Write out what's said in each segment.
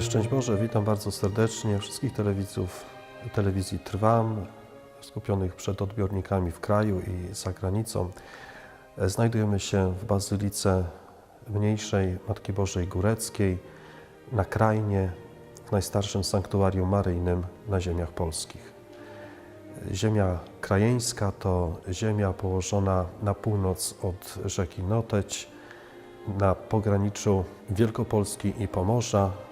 Szczęść Boże, witam bardzo serdecznie wszystkich telewidzów telewizji Trwam, skupionych przed odbiornikami w kraju i za granicą. Znajdujemy się w Bazylice Mniejszej Matki Bożej Góreckiej, na Krajnie, w najstarszym sanktuarium maryjnym na ziemiach polskich. Ziemia krajeńska to ziemia położona na północ od rzeki Noteć, na pograniczu Wielkopolski i Pomorza,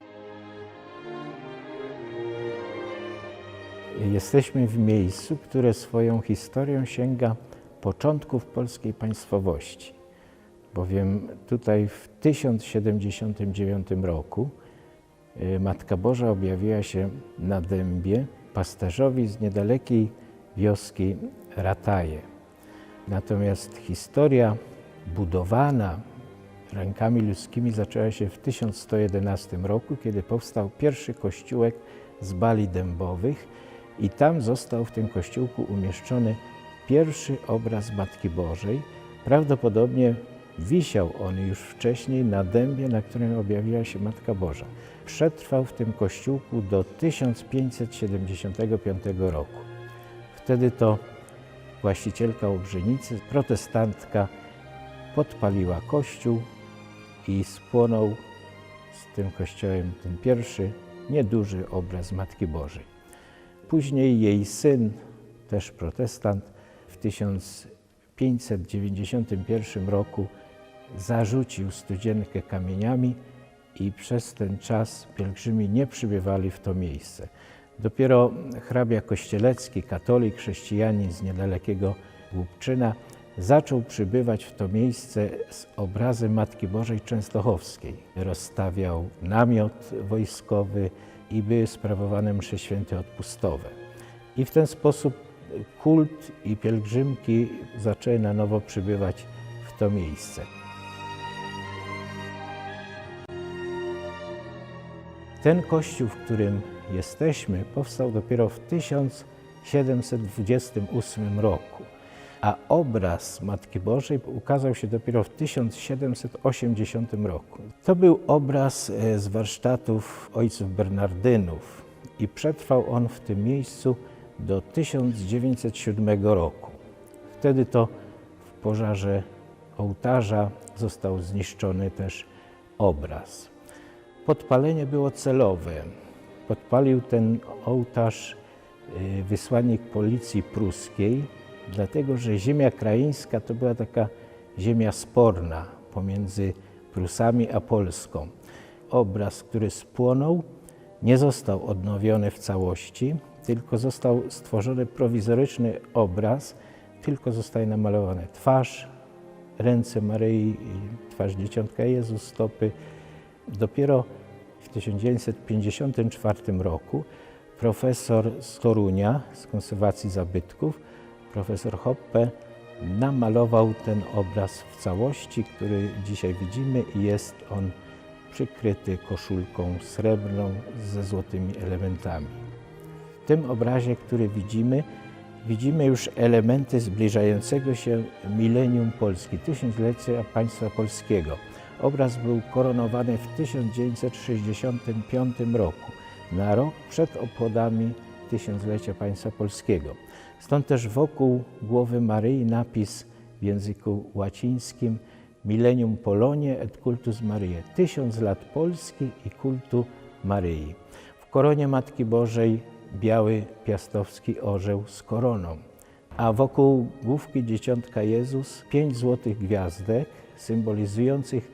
Jesteśmy w miejscu, które swoją historią sięga początków polskiej państwowości, bowiem tutaj w 1079 roku y, Matka Boża objawiła się na dębie pasterzowi z niedalekiej wioski Rataje. Natomiast historia budowana rękami ludzkimi zaczęła się w 1111 roku, kiedy powstał pierwszy kościółek z bali dębowych i tam został w tym kościółku umieszczony pierwszy obraz Matki Bożej. Prawdopodobnie wisiał on już wcześniej na dębie, na którym objawiła się Matka Boża. Przetrwał w tym kościółku do 1575 roku. Wtedy to właścicielka Obrzenicy, protestantka, podpaliła kościół i spłonął z tym kościołem ten pierwszy, nieduży obraz Matki Bożej. Później jej syn, też protestant, w 1591 roku zarzucił studzienkę kamieniami i przez ten czas pielgrzymi nie przybywali w to miejsce. Dopiero hrabia Kościelecki, katolik, chrześcijanin z niedalekiego Głubczyna, zaczął przybywać w to miejsce z obrazem Matki Bożej Częstochowskiej. Rozstawiał namiot wojskowy i były sprawowane msze święte odpustowe. I w ten sposób kult i pielgrzymki zaczęły na nowo przybywać w to miejsce. Ten kościół, w którym jesteśmy, powstał dopiero w 1728 roku, a obraz Matki Bożej ukazał się dopiero w 1780 roku. To był obraz e, z warsztatów ojców Bernardynów i przetrwał on w tym miejscu do 1907 roku. Wtedy to w pożarze ołtarza został zniszczony też obraz. Podpalenie było celowe. Podpalił ten ołtarz y, wysłannik policji pruskiej, dlatego że ziemia krajeńska to była taka ziemia sporna pomiędzy Prusami a Polską. Obraz, który spłonął, nie został odnowiony w całości, tylko został stworzony prowizoryczny obraz, tylko zostaje namalowane twarz, ręce Maryi, twarz Dzieciątka Jezus, stopy. Dopiero w 1954 roku profesor z Torunia, z konserwacji zabytków, profesor Hoppe, namalował ten obraz w całości, który dzisiaj widzimy i jest on przykryty koszulką srebrną ze złotymi elementami. W tym obrazie, który widzimy, widzimy już elementy zbliżającego się milenium Polski, tysiąclecia państwa polskiego. Obraz był koronowany w 1965 roku, na rok przed obchodami tysiąclecia państwa polskiego. Stąd też wokół głowy Maryi napis w języku łacińskim Millennium Polonie et cultus Maryje. Tysiąc lat Polski i kultu Maryi. W koronie Matki Bożej biały piastowski orzeł z koroną, a wokół główki Dzieciątka Jezus pięć złotych gwiazdek symbolizujących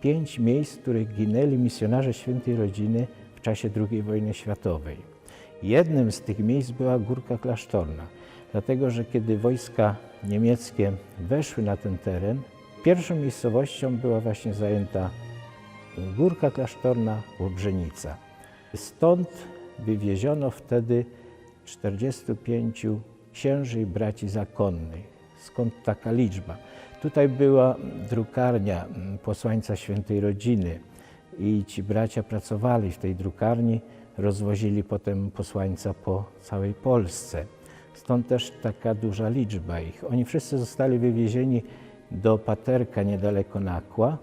pięć miejsc, w których ginęli misjonarze Świętej Rodziny w czasie II wojny światowej. Jednym z tych miejsc była Górka Klasztorna, dlatego że kiedy wojska niemieckie weszły na ten teren, pierwszą miejscowością była właśnie zajęta Górka Klasztorna, Łobrzenica. Stąd wywieziono wtedy 45 księży i braci zakonnych. Skąd taka liczba? Tutaj była drukarnia mm, posłańca Świętej Rodziny i ci bracia pracowali w tej drukarni, rozwozili potem posłańca po całej Polsce. Stąd też taka duża liczba ich. Oni wszyscy zostali wywiezieni do Paterka niedaleko Nakła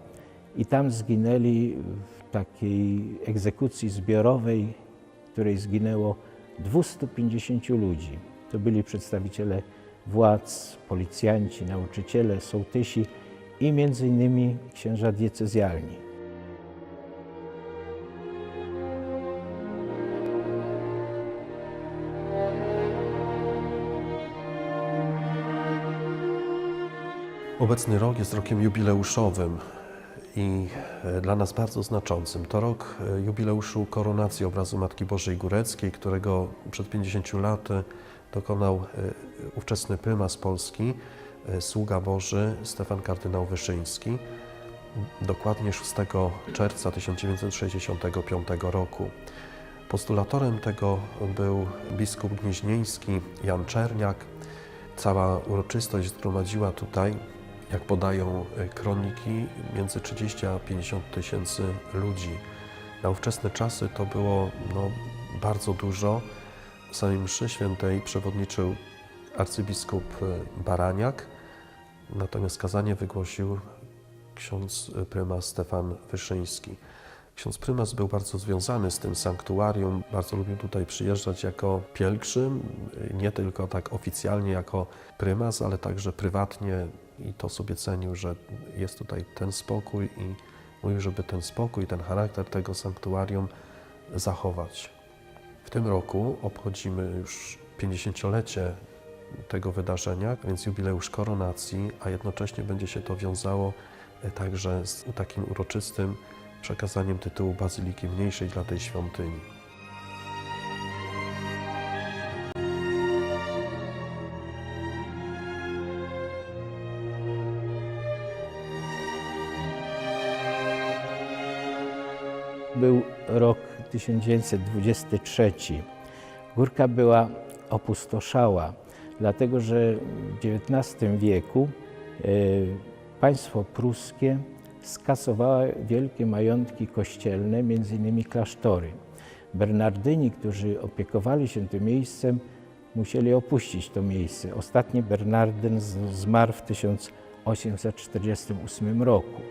i tam zginęli w takiej egzekucji zbiorowej, w której zginęło 250 ludzi. To byli przedstawiciele władz, policjanci, nauczyciele, sołtysi i między innymi księża diecezjalni. Obecny rok jest rokiem jubileuszowym i e, dla nas bardzo znaczącym. To rok e, jubileuszu koronacji obrazu Matki Bożej Góreckiej, którego przed 50 laty dokonał e, ówczesny prymas Polski, sługa Boży Stefan kardynał Wyszyński, dokładnie 6 czerwca 1965 roku. Postulatorem tego był biskup gnieźnieński Jan Czerniak. Cała uroczystość zgromadziła tutaj, jak podają e, kroniki, między 30 a 50 tysięcy ludzi. Na ówczesne czasy to było no, bardzo dużo. W samej mszy świętej przewodniczył arcybiskup e, Baraniak, natomiast kazanie wygłosił ksiądz e, prymas Stefan Wyszyński. Ksiądz prymas był bardzo związany z tym sanktuarium, bardzo lubił tutaj przyjeżdżać jako pielgrzym, nie tylko tak oficjalnie jako prymas, ale także prywatnie i to sobie cenił, że jest tutaj ten spokój i mówił, żeby ten spokój, ten charakter tego sanktuarium zachować. W tym roku obchodzimy już 50-lecie tego wydarzenia, więc jubileusz koronacji, a jednocześnie będzie się to wiązało e, także z takim uroczystym przekazaniem tytułu Bazyliki Mniejszej dla tej świątyni. Był rok 1923. Górka była opustoszała, dlatego że w XIX wieku e, państwo pruskie skasowało wielkie majątki kościelne, innymi klasztory. Bernardyni, którzy opiekowali się tym miejscem, musieli opuścić to miejsce. Ostatni Bernardyn zmarł w 1848 roku.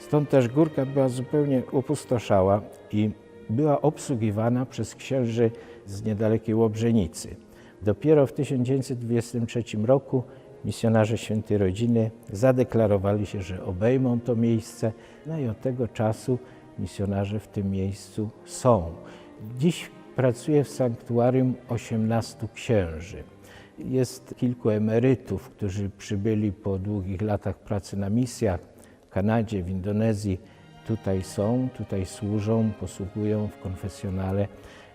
Stąd też górka była zupełnie opustoszała i była obsługiwana przez księży z niedalekiej Łobrzenicy. Dopiero w 1923 roku misjonarze Świętej Rodziny zadeklarowali się, że obejmą to miejsce, no i od tego czasu misjonarze w tym miejscu są. Dziś pracuje w sanktuarium 18 księży. Jest kilku emerytów, którzy przybyli po długich latach pracy na misjach Kanadzie, w Indonezji. Tutaj są, tutaj służą, posługują w konfesjonale.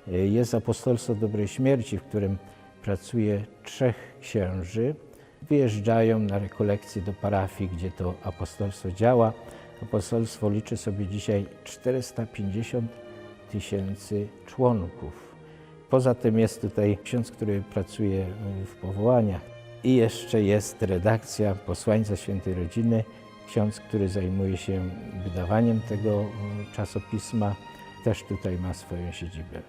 Jest apostolstwo Dobrej Śmierci, w którym pracuje trzech księży. Wyjeżdżają na rekolekcje do parafii, gdzie to apostolstwo działa. Apostolstwo liczy sobie dzisiaj 450 tysięcy członków. Poza tym jest tutaj ksiądz, który pracuje w powołaniach. I jeszcze jest redakcja Posłańca Świętej Rodziny, ksiądz, który zajmuje się wydawaniem tego mm, czasopisma, też tutaj ma swoją siedzibę.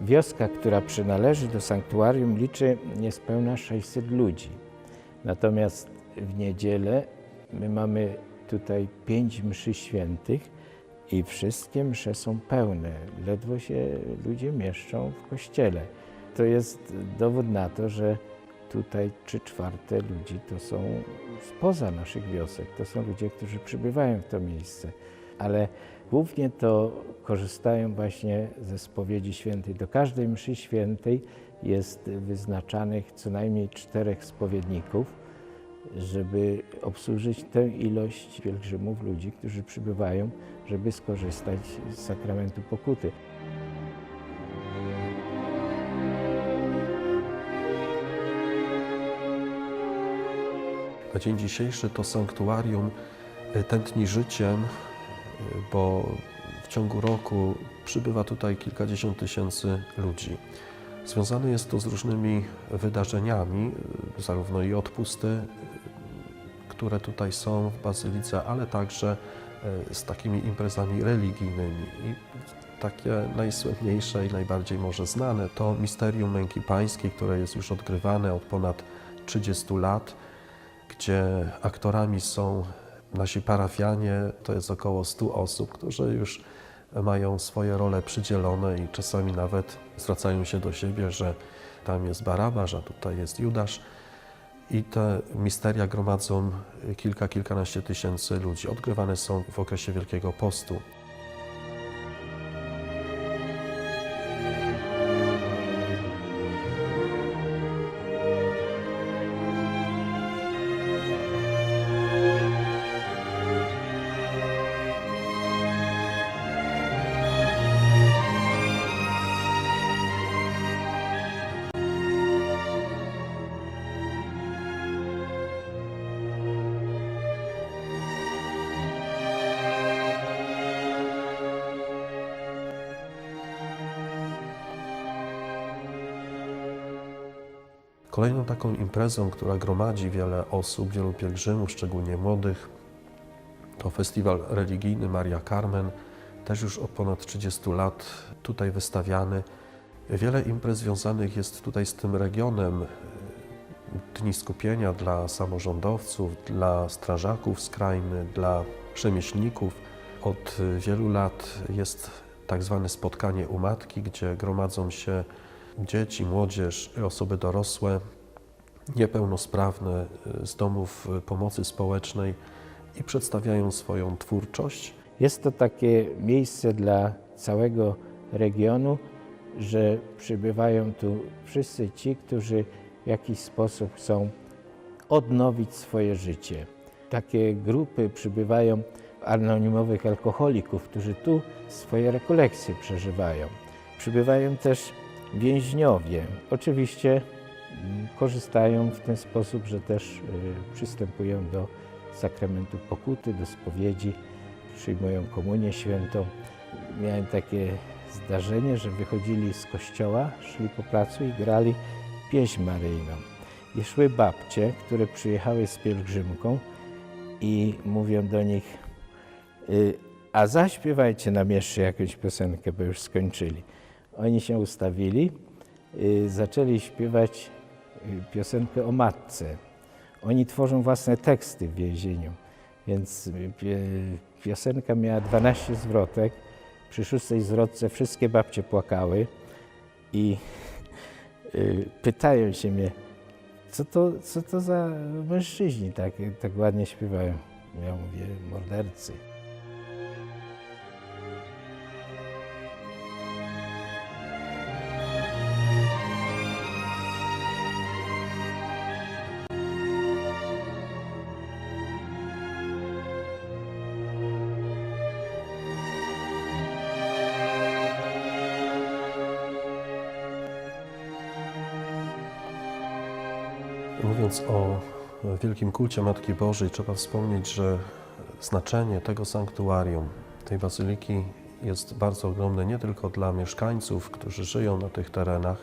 Wioska, która przynależy do sanktuarium, liczy niespełna 600 ludzi. Natomiast w niedzielę my mamy tutaj pięć mszy świętych i wszystkie msze są pełne. Ledwo się ludzie mieszczą w kościele. To jest dowód na to, że tutaj trzy czwarte ludzi to są spoza naszych wiosek. To są ludzie, którzy przybywają w to miejsce. Ale głównie to korzystają właśnie ze spowiedzi świętej. Do każdej mszy świętej jest wyznaczanych co najmniej czterech spowiedników, żeby obsłużyć tę ilość pielgrzymów, ludzi, którzy przybywają, żeby skorzystać z sakramentu pokuty. Na dzień dzisiejszy to sanktuarium tętni życiem, bo w ciągu roku przybywa tutaj kilkadziesiąt tysięcy ludzi. Związane jest to z różnymi wydarzeniami, zarówno i odpusty, które tutaj są w bazylice, ale także e, z takimi imprezami religijnymi. I takie najsłynniejsze i najbardziej może znane to Misterium Męki Pańskiej, które jest już odgrywane od ponad 30 lat, gdzie aktorami są nasi parafianie, to jest około 100 osób, którzy już mają swoje role przydzielone i czasami nawet zwracają się do siebie, że tam jest Barabasz, a tutaj jest Judasz. I te misteria gromadzą kilka, kilkanaście tysięcy ludzi. Odgrywane są w okresie Wielkiego Postu. Kolejną taką imprezą, która gromadzi wiele osób, wielu pielgrzymów, szczególnie młodych, to festiwal religijny Maria Carmen, też już od ponad 30 lat tutaj wystawiany. Wiele imprez związanych jest tutaj z tym regionem. Dni skupienia dla samorządowców, dla strażaków z krainy, dla rzemieślników. Od wielu lat jest tak zwane spotkanie u matki, gdzie gromadzą się dzieci, młodzież, osoby dorosłe, niepełnosprawne z domów pomocy społecznej i przedstawiają swoją twórczość. Jest to takie miejsce dla całego regionu, że przybywają tu wszyscy ci, którzy w jakiś sposób chcą odnowić swoje życie. Takie grupy przybywają anonimowych alkoholików, którzy tu swoje rekolekcje przeżywają. Przybywają też więźniowie. Oczywiście mm, korzystają w ten sposób, że też y, przystępują do sakramentu pokuty, do spowiedzi, przyjmują komunię świętą. Miałem takie zdarzenie, że wychodzili z kościoła, szli po placu i grali pieśń maryjną. I szły babcie, które przyjechały z pielgrzymką i mówią do nich, y, a zaśpiewajcie nam jeszcze jakąś piosenkę, bo już skończyli. Oni się ustawili, y, zaczęli śpiewać y, piosenkę o matce. Oni tworzą własne teksty w więzieniu, więc y, piosenka miała 12 zwrotek. Przy szóstej zwrotce wszystkie babcie płakały i pytają się mnie, co to, co to za mężczyźni tak, tak ładnie śpiewają. Ja mówię, mordercy. Mówiąc o wielkim kulcie Matki Bożej, trzeba wspomnieć, że znaczenie tego sanktuarium, tej bazyliki jest bardzo ogromne nie tylko dla mieszkańców, którzy żyją na tych terenach,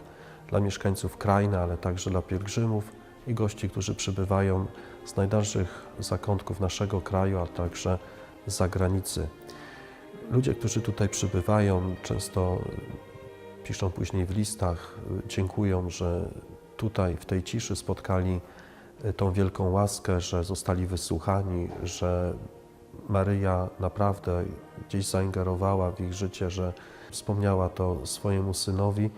dla mieszkańców krainy, ale także dla pielgrzymów i gości, którzy przybywają z najdalszych zakątków naszego kraju, a także z zagranicy. Ludzie, którzy tutaj przybywają, często piszą później w listach, dziękują, że tutaj w tej ciszy spotkali y, tą wielką łaskę, że zostali wysłuchani, że Maryja naprawdę gdzieś zaingerowała w ich życie, że wspomniała to swojemu synowi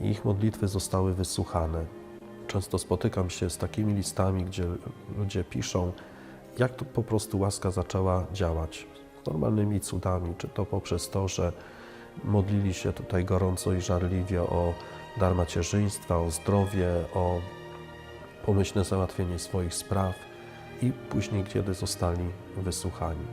i ich modlitwy zostały wysłuchane. Często spotykam się z takimi listami, gdzie ludzie piszą, jak to po prostu łaska zaczęła działać z normalnymi cudami, czy to poprzez to, że modlili się tutaj gorąco i żarliwie o dar macierzyństwa, o zdrowie, o pomyślne załatwienie swoich spraw i później, kiedy zostali wysłuchani.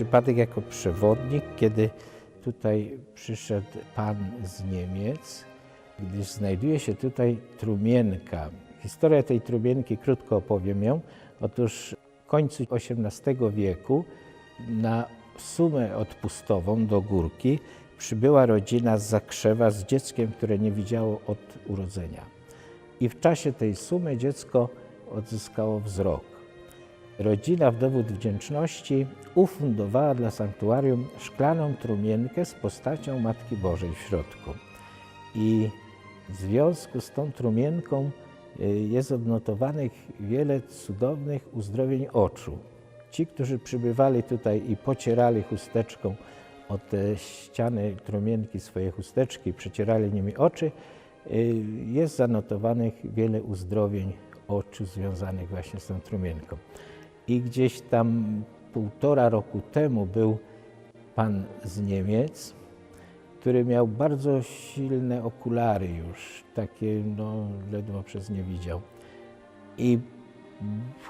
Przypadek jako przewodnik, kiedy tutaj przyszedł pan z Niemiec, gdyż znajduje się tutaj trumienka Historia tej trubienki, krótko opowiem ją. Otóż w końcu XVIII wieku na sumę odpustową do Górki przybyła rodzina z Zakrzewa z dzieckiem, które nie widziało od urodzenia. I w czasie tej sumy dziecko odzyskało wzrok. Rodzina w dowód wdzięczności ufundowała dla sanktuarium szklaną trumienkę z postacią Matki Bożej w środku. I w związku z tą trumienką y, jest odnotowanych wiele cudownych uzdrowień oczu. Ci, którzy przybywali tutaj i pocierali chusteczką o te ściany trumienki swoje chusteczki, przecierali nimi oczy, y, jest zanotowanych wiele uzdrowień oczu związanych właśnie z tą trumienką. I gdzieś tam półtora roku temu był pan z Niemiec, który miał bardzo silne okulary już, takie no ledwo przez nie widział. I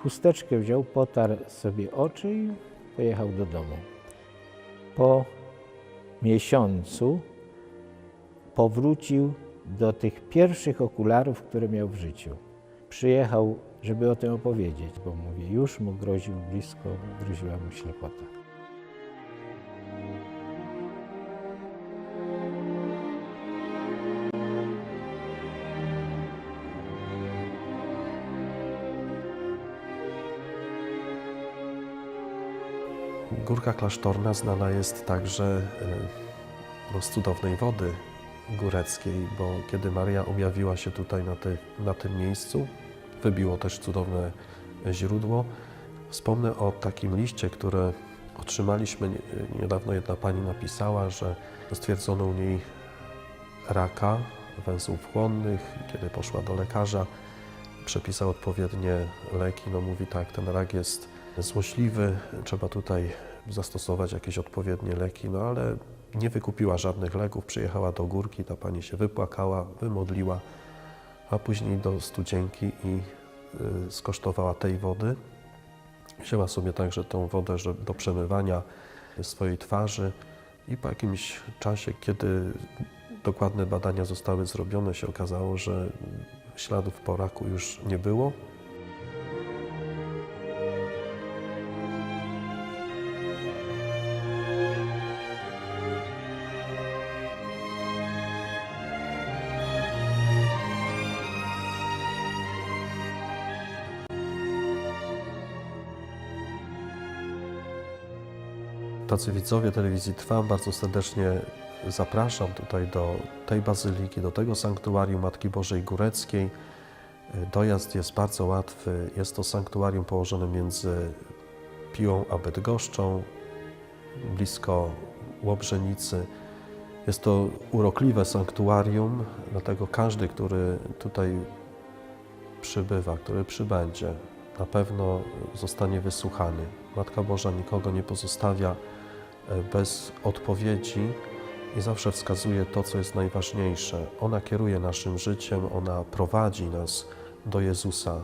chusteczkę wziął, potarł sobie oczy i pojechał do domu. Po miesiącu powrócił do tych pierwszych okularów, które miał w życiu. Przyjechał, żeby o tym opowiedzieć, bo mówi, już mu groził blisko, groziła mu ślepota. Górka Klasztorna znana jest także e, no, z cudownej wody góreckiej, bo kiedy Maria objawiła się tutaj na, ty, na tym miejscu, wybiło też cudowne źródło. Wspomnę o takim liście, które otrzymaliśmy nie- niedawno. Jedna pani napisała, że stwierdzono u niej raka węzłów chłonnych. Kiedy poszła do lekarza, przepisał odpowiednie leki. No mówi tak, ten rak jest złośliwy, trzeba tutaj zastosować jakieś odpowiednie leki, no ale nie wykupiła żadnych leków, przyjechała do górki, ta pani się wypłakała, wymodliła, a później do studzienki i y, skosztowała tej wody. Wzięła sobie także tą wodę do przemywania swojej twarzy i po jakimś czasie, kiedy dokładne badania zostały zrobione, się okazało, że śladów po raku już nie było. Tacy widzowie telewizji Trwam bardzo serdecznie zapraszam tutaj do tej bazyliki, do tego sanktuarium Matki Bożej Góreckiej. Dojazd jest bardzo łatwy. Jest to sanktuarium położone między Piłą a Bydgoszczą, blisko Łobrzenicy. Jest to urokliwe sanktuarium, dlatego każdy, który tutaj przybywa, który przybędzie, na pewno zostanie wysłuchany. Matka Boża nikogo nie pozostawia bez odpowiedzi i zawsze wskazuje to, co jest najważniejsze. Ona kieruje naszym życiem, ona prowadzi nas do Jezusa.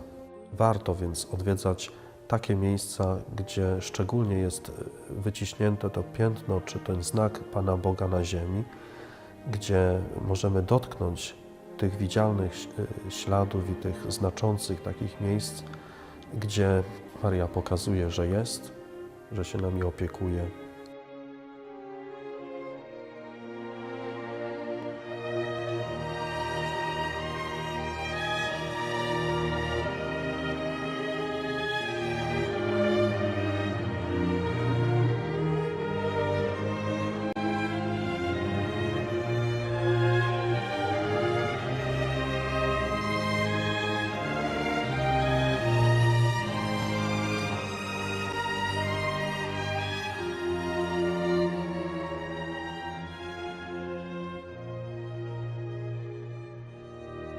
Warto więc odwiedzać takie miejsca, gdzie szczególnie jest wyciśnięte to piętno czy ten znak Pana Boga na ziemi, gdzie możemy dotknąć tych widzialnych e, śladów i tych znaczących takich miejsc, gdzie Maria pokazuje, że jest, że się nami opiekuje,